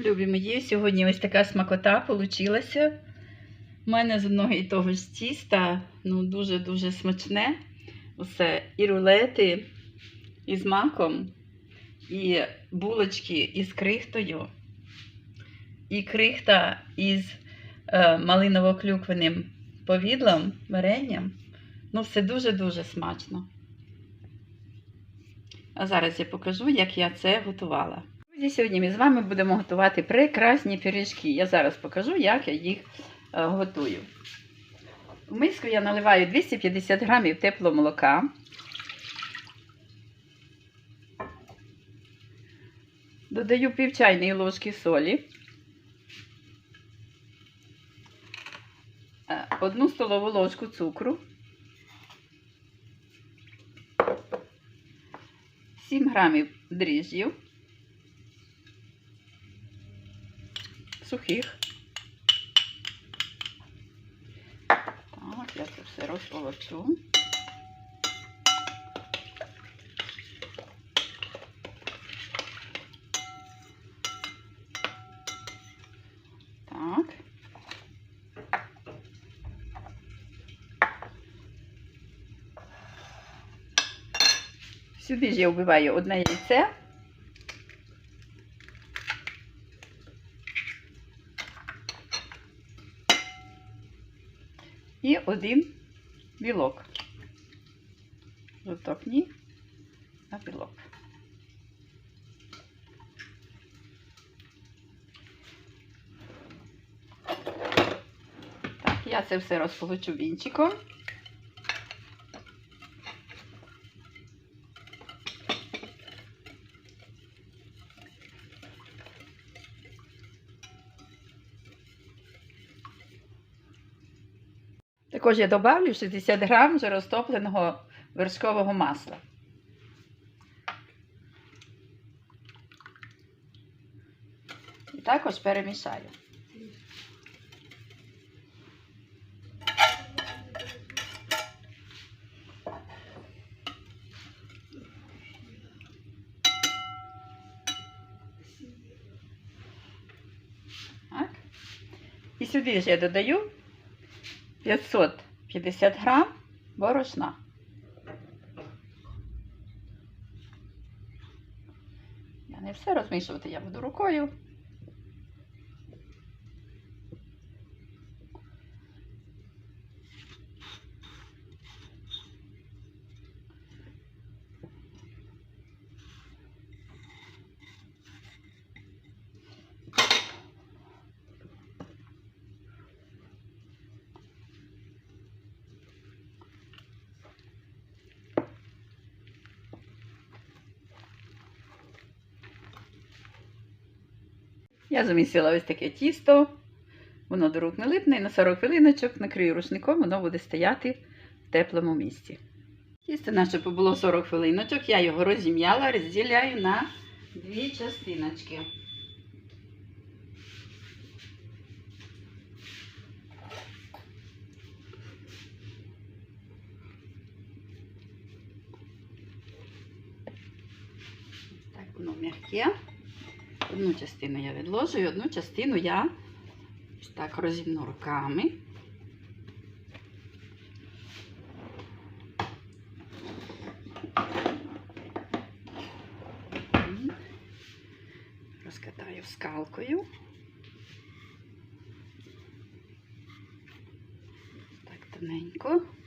Любі мої, сьогодні ось така смакота получилася. У мене з одного і того ж тіста, ну дуже-дуже смачне. Усе і рулети із маком, і булочки із крихтою, і крихта із е, малиново-клюквеним повідлом, варенням. Ну, все дуже-дуже смачно. А зараз я покажу, як я це готувала. Друзі, сьогодні ми з вами будемо готувати прекрасні пиріжки. Я зараз покажу, як я їх е, готую. В миску я наливаю 250 грамів теплого молока. Додаю пів чайної ложки солі. Е, Одну столову ложку цукру. 7 грамів дріжджів. Сухих. Так, я це все розполочу. Так. Сюди ж я вбиваю одне яйце. І один білок. Жовток ні, а білок. Так, я це все розполучу вінчиком. Також я добавлю 60 грам вже розтопленого вершкового масла. І також перемішаю. Так. І сюди ж я додаю 550 грам борошна. Я не все розмішувати я буду рукою. Я замісила ось таке тісто. Воно до рук не липне і на 40 хвилиночок накрию рушником, воно буде стояти в теплому місці. Тісто наше побуло 40 хвилиночок, я його розім'яла, розділяю на дві частиночки. Так, воно м'яке. Одну частину я відложую, одну частину я так розімну руками. Розкатаю скалкою. Так тоненько.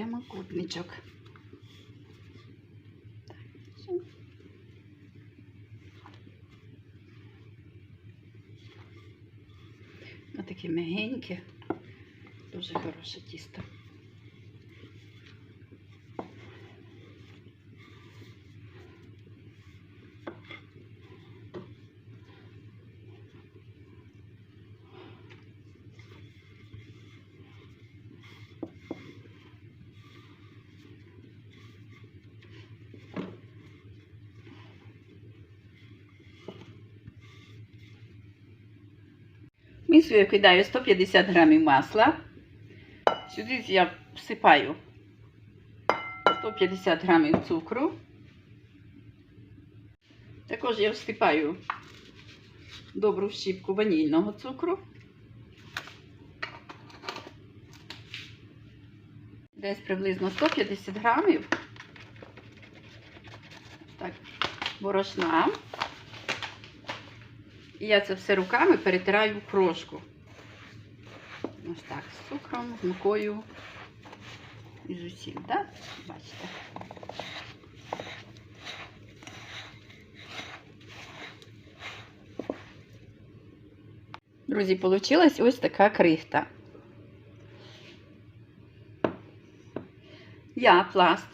Прямокутничок. Ось таке м'ягеньке, дуже хороше тісто. Кидаю 150 грамів масла. Сюди я всипаю 150 грамів цукру. Також я всипаю добру щіпку ванільного цукру. Десь приблизно 150 грамів. Так, борошна. І я це все руками перетираю в крошку. Ось так, з цукром, з мукою і з усім, так? Бачите? Друзі, получилась ось така крихта. Я пласт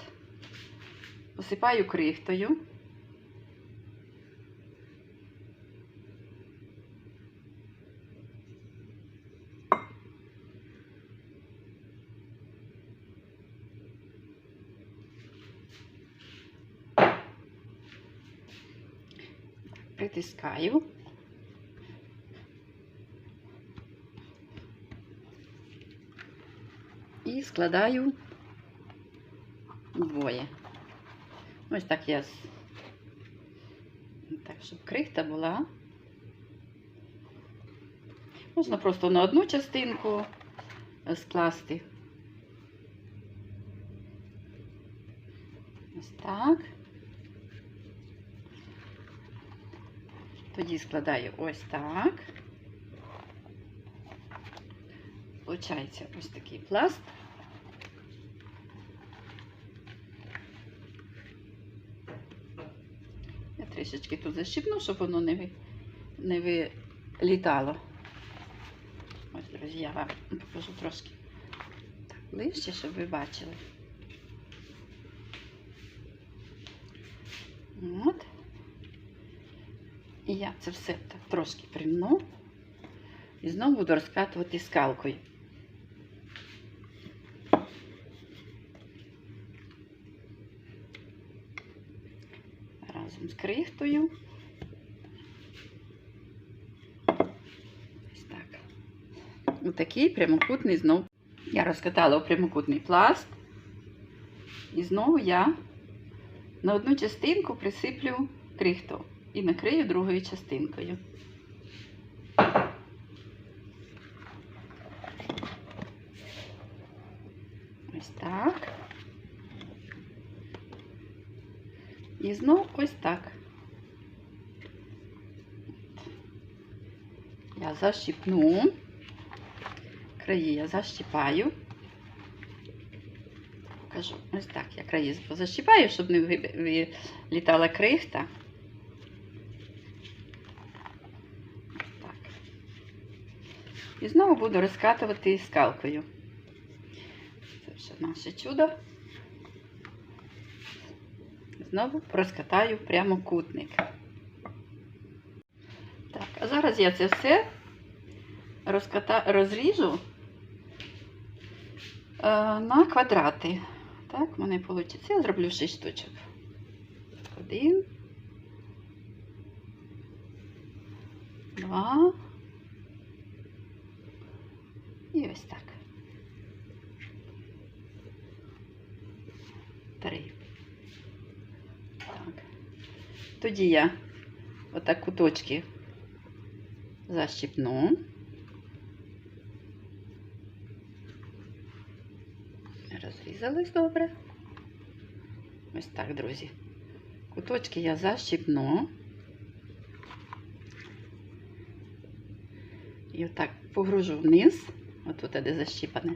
посипаю крихтою. Притискаю. І складаю вдвоє. Ось так я так, щоб крихта була. Можна просто на одну частинку е, скласти. Ось так. Тоді складаю ось так. Получається ось такий пласт. Я трішечки тут защипну, щоб воно не, не вилітало. Ось, друзі, я вам покажу трошки так ближче, щоб ви бачили. От. І я це все так трошки примну. І знову буду розкатувати скалкою. Разом з крихтою. Ось так. Отакий прямокутний знов. Я розкатала у прямокутний пласт. І знову я на одну частинку присиплю крихту і накрию другою частинкою. Ось так. І знов ось так. Я защипну. Краї я защипаю. Покажу. Ось так. Я краї защипаю, щоб не вилітала крихта. Ось так. І знову буду розкатувати скалкою. Це вже наше чудо. Знову розкатаю прямокутник. Так, а зараз я це все розката... розріжу е, на квадрати. Так, в мене вийде. Я зроблю 6 штучок. Один. Два. І ось так. Три. Так. Тоді я отак куточки защипну. Розрізались добре. Ось так, друзі. Куточки я защипну. І отак погружу вниз, отут, де защіпане.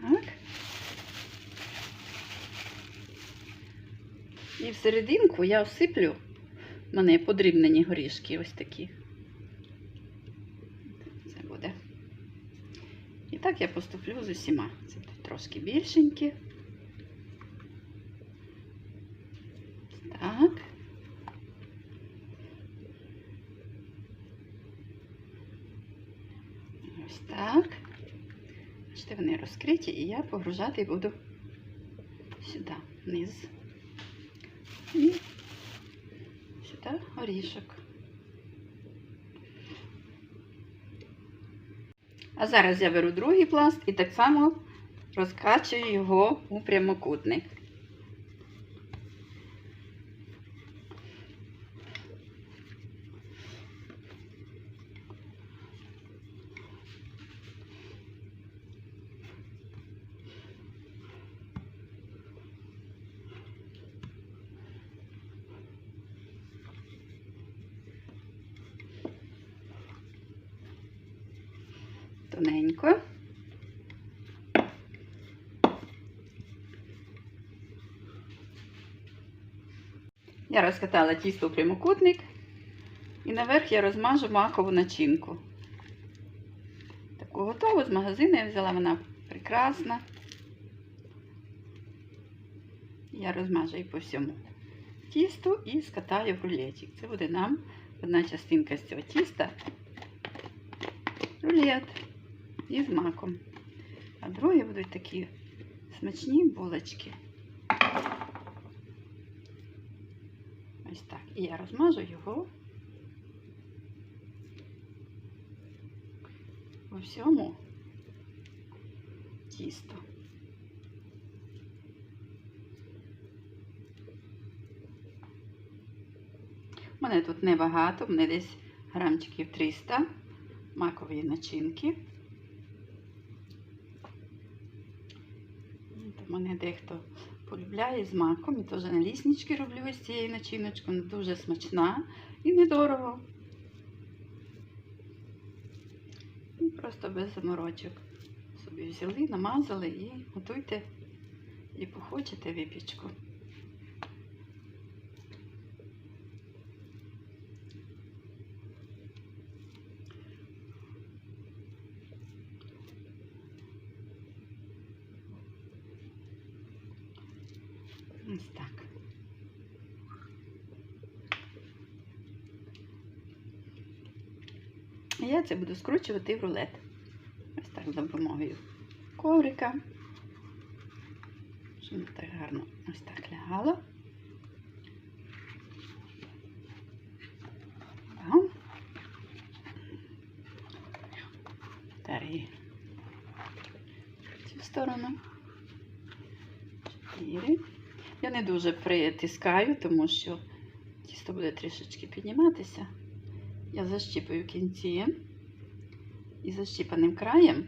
Так. І в серединку я всиплю в мене подрібнені горішки ось такі. Це буде. І так я поступлю з усіма. Це трошки більшенькі. Так. Ось так. Бачите, розкриті, і я погружати буду сюди, вниз. І сюди горішок. А зараз я беру другий пласт і так само розкачую його у прямокутник. Тоненько. Я розкатала тісто у прямокутник і наверх я розмажу макову начинку. Таку готову з магазину я взяла, вона прекрасна. Я розмажу її по всьому тісту і скатаю в рулетик. Це буде нам одна частинка з цього тіста. Рулет із маком. А другі будуть такі смачні булочки. Ось так. І я розмажу його по всьому тісту. У мене тут небагато, в мене десь грамчиків 300 макової начинки. От У мене дехто полюбляє з маком. І теж наліснички роблю з цією начиночкою. Дуже смачна і недорого. І просто без заморочок. Собі взяли, намазали і готуйте і похочете випічку. Ось так. Я це буду скручувати в рулет. Ось так за допомогою коврика. Щоб воно так гарно ось так лягало. Бам. В цю сторону. Чотири. Я дуже притискаю, тому що тісто буде трішечки підніматися. Я защіпаю кінці і защіпаним краєм.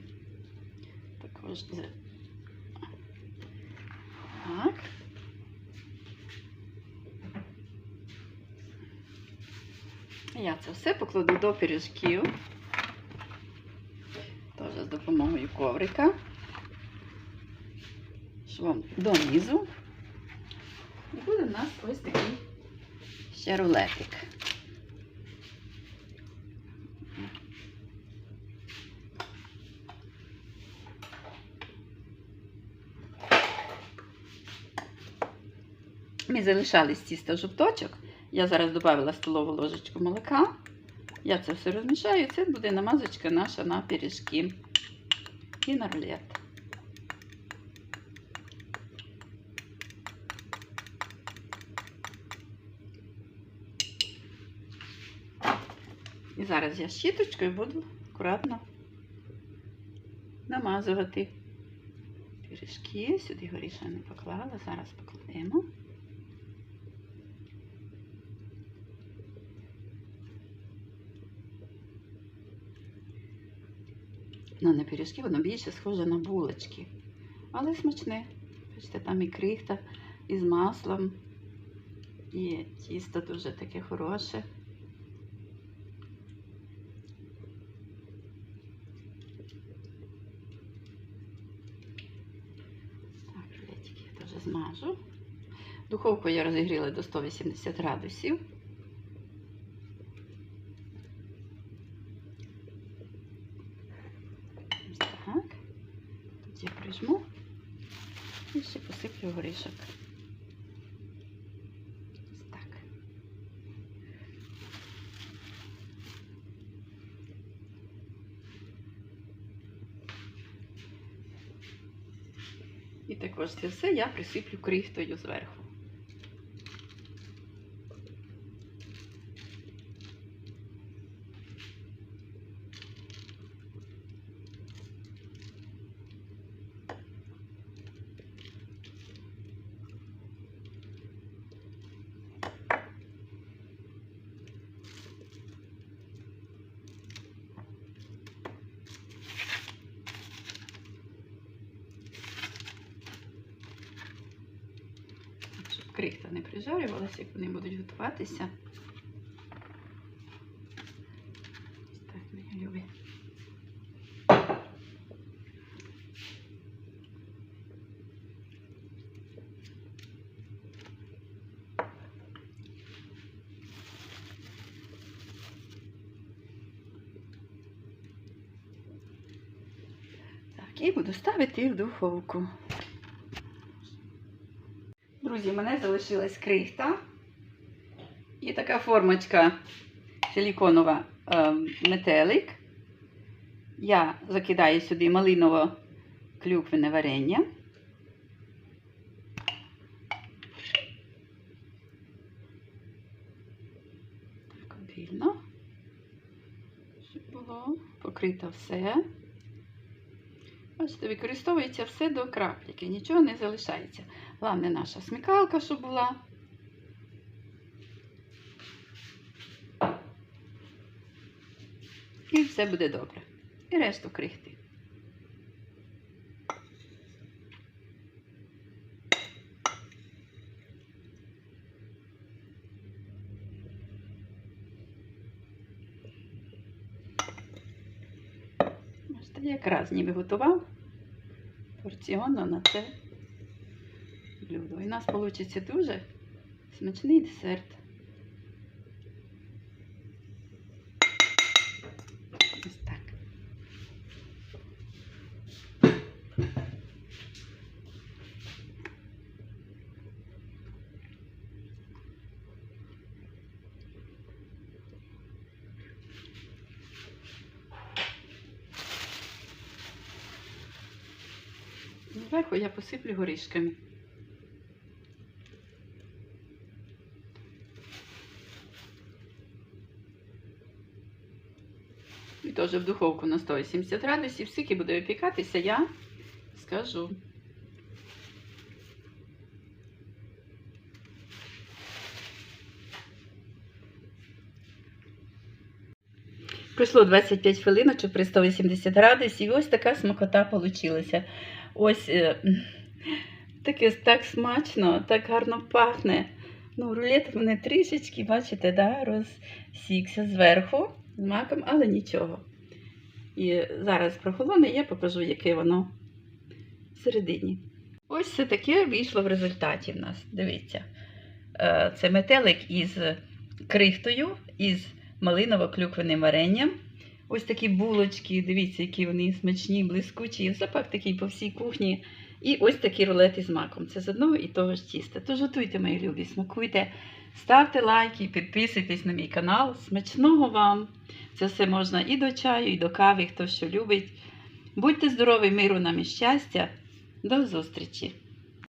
Також так. Я це все покладу до пиріжків. Теж з допомогою коврика. Швом донизу. І нас ось такий ще рулетик. Ми залишали з тіста жовточок. Я зараз додала столову ложечку молока. Я це все розмішаю. Це буде намазочка наша на пиріжки і на рулет. І зараз я щіточкою буду акуратно намазувати пиріжки. Сюди горіша не поклала, зараз покладемо. Ну, не пиріжки, воно більше схоже на булочки. Але смачне. Бачите, там і крихта із маслом. І тісто дуже таке хороше. Так, рулетики я теж. Духовку я розігріла до 180 градусів. Ось так. Тут я прижму і ще посиплю горішок. Ось так. І також це все я присиплю крихтою зверху. Крихта не прижарювалася, як вони будуть готуватися. Так, мої любі. Так, і буду ставити в духовку. Друзі, мене залишилась крихта. І така формочка силіконова е, метелик. Я закидаю сюди малиново-клюквене варення. Так, обільно. Щоб було покрито все. Бачите, використовується все до крапліки, нічого не залишається. Головне наша смікалка, щоб була. І все буде добре. І решту крихти. Бачите, якраз ніби готував порціонно на це блюдо. І у нас вийде дуже смачний десерт. Ось так. Зверху я посиплю горішками. І теж в духовку на 180 градусів. Скільки буде опікатися, я скажу. Пройшло 25 хвилиночок при 180 градусів, і ось така смакота вийшла. Ось е, таке так смачно, так гарно пахне. Ну, рулет в мене трішечки, бачите, да, розсікся зверху з маком, але нічого. І зараз прохолоне, я покажу, яке воно всередині. Ось це таке вийшло в результаті в нас. Дивіться. Е, Це метелик із крихтою, із малиново-клюквеним варенням. Ось такі булочки, дивіться, які вони смачні, блискучі. Запах такий по всій кухні. І ось такі рулети з маком. Це з одного і того ж тіста. Тож готуйте, мої любі, смакуйте, ставте лайки, підписуйтесь на мій канал. Смачного вам! Це все можна і до чаю, і до кави, хто що любить. Будьте здорові, миру нам і щастя. До зустрічі!